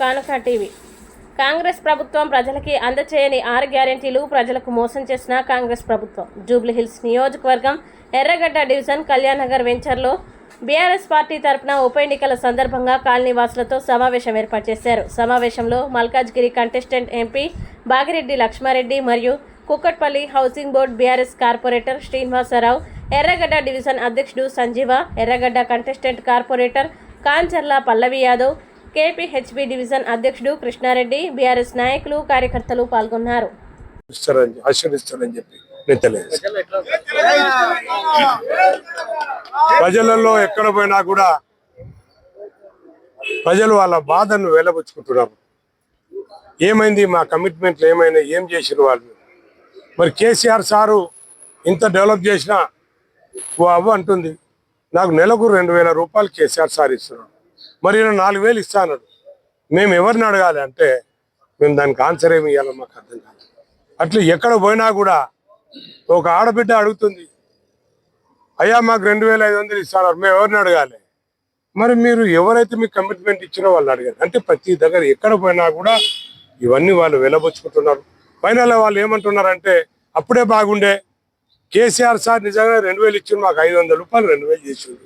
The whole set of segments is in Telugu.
కానుక టీవీ కాంగ్రెస్ ప్రభుత్వం ప్రజలకి అందచేయని ఆరు గ్యారెంటీలు ప్రజలకు మోసం చేసిన కాంగ్రెస్ ప్రభుత్వం. జూబ్లీహిల్స్ నియోజకవర్గం ఎర్రగడ్డ డివిజన్ కళ్యాణనగర్ వెంచర్లో బీఆర్ఎస్ పార్టీ తరపున ఉప ఎన్నికల సందర్భంగా కాలనీవాసులతో సమావేశం ఏర్పాటు చేశారు. సమావేశంలో మల్కాజ్గిరి కంటెస్టెంట్ ఎంపీ బాగిరెడ్డి లక్ష్మారెడ్డి మరియు Kukatpally housing board BRS corporator Srinivasarao Erragadda division అధ్యక్షుడు Sanjeeva Erragadda contestant corporator Kancharla Pallavi Yadav KPHB division అధ్యక్షుడు కృష్ణారెడ్డి బీఆర్ఎస్ నాయకులు కార్యకర్తలు పాల్గొన్నారు. ఇస్తారని చెప్పి ప్రజలలో ఎక్కడ పోయినా కూడా ప్రజలు వాళ్ళ బాధను వెలబుచ్చుకుంటున్నారు. ఏమైంది మా కమిట్మెంట్లు ఏమైనా ఏం చేసిన వాళ్ళు? మరి కేసీఆర్ సారు ఇంత డెవలప్ చేసినా ఓ అవ్వ అంటుంది నాకు నెలకు రెండు వేల రూపాయలు కేసీఆర్ సార్ ఇస్తున్నాడు. మరి నాలుగు వేలు ఇస్తాను మేము ఎవరిని అడగాలి అంటే మేము దానికి ఆన్సర్ ఏమి ఇవ్వాలో మాకు అర్థం కాదు. అట్లా ఎక్కడ పోయినా కూడా ఒక ఆడబిడ్డ అడుగుతుంది అయ్యా మాకు రెండు వేల ఐదు వందలు ఇస్తున్నారు మేము ఎవరిని అడగాలి? మరి మీరు ఎవరైతే మీకు కమిట్మెంట్ ఇచ్చినో వాళ్ళు అడగాలి అంటే ప్రతి దగ్గర ఎక్కడ పోయినా కూడా ఇవన్నీ వాళ్ళు వెళ్ళబుచ్చుకుంటున్నారు ఫైనల్ వాళ్ళు ఏమంటున్నారంటే అప్పుడే బాగుండే. కేసీఆర్ సార్ నిజంగా రెండు వేలు ఇచ్చింది మాకు ఐదు వందల రూపాయలు రెండు వేలు చేసింది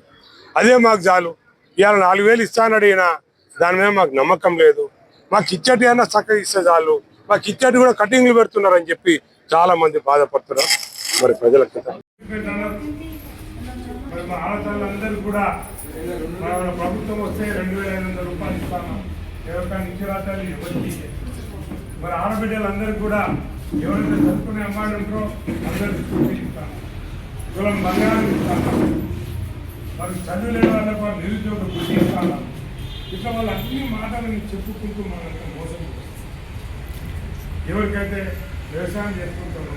అదే మాకు చాలు. ఇవాళ నాలుగు వేలు ఇస్తాను అడిగినా దాని మీద మాకు నమ్మకం లేదు. మాకు ఇచ్చటి అయినా చక్కగా ఇస్తే చాలు. మాకు ఇచ్చటి కూడా కటింగ్లు పెడుతున్నారని చెప్పి చాలా మంది బాధపడుతున్నారు. మరి ప్రజలకు మరి మా ఆడతాళ్ళందరూ కూడా మన ప్రభుత్వం వస్తే రెండు వేల ఐదు వందల రూపాయలు ఇస్తాను. ఎవరికైనా ఇచ్చిరాతాలు ఇవ్వండి. మరి ఆడబిడ్డలందరికీ కూడా ఎవరైతే చదువుకునే అమ్మాయిలు ఉంటారో అందరికీ స్కూటీ ఇస్తాను కులం బంగారం ఇస్తాను. మరి చదువు లేని వాళ్ళకి వాళ్ళు నిరుద్యోగ కృషి ఇస్తాను ఇట్లా వాళ్ళు అన్ని మాటలను చెప్పుకుంటూ మనల్ని మోసం. ఎవరికైతే వ్యవసాయం చేసుకుంటారు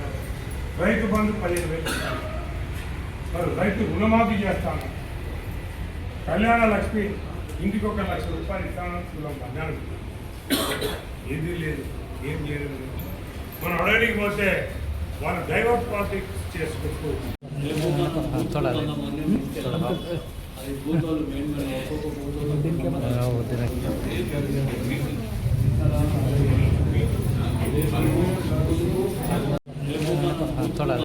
రైతు బంధు పదిహేను వేలు ఇస్తాను. మరి రైతు రుణమాఫీ చేస్తాను. కళ్యాణ లక్ష్మి ఇంటికి ఒక లక్ష రూపాయలు ఇస్తాను కులం బంగారం ఏది లేదు ఏం చేయలేదు. మనం అడగడానికి పోతే వాళ్ళు దైవ ప్రాఫిక్ చేసుకుంటూ थोड़ा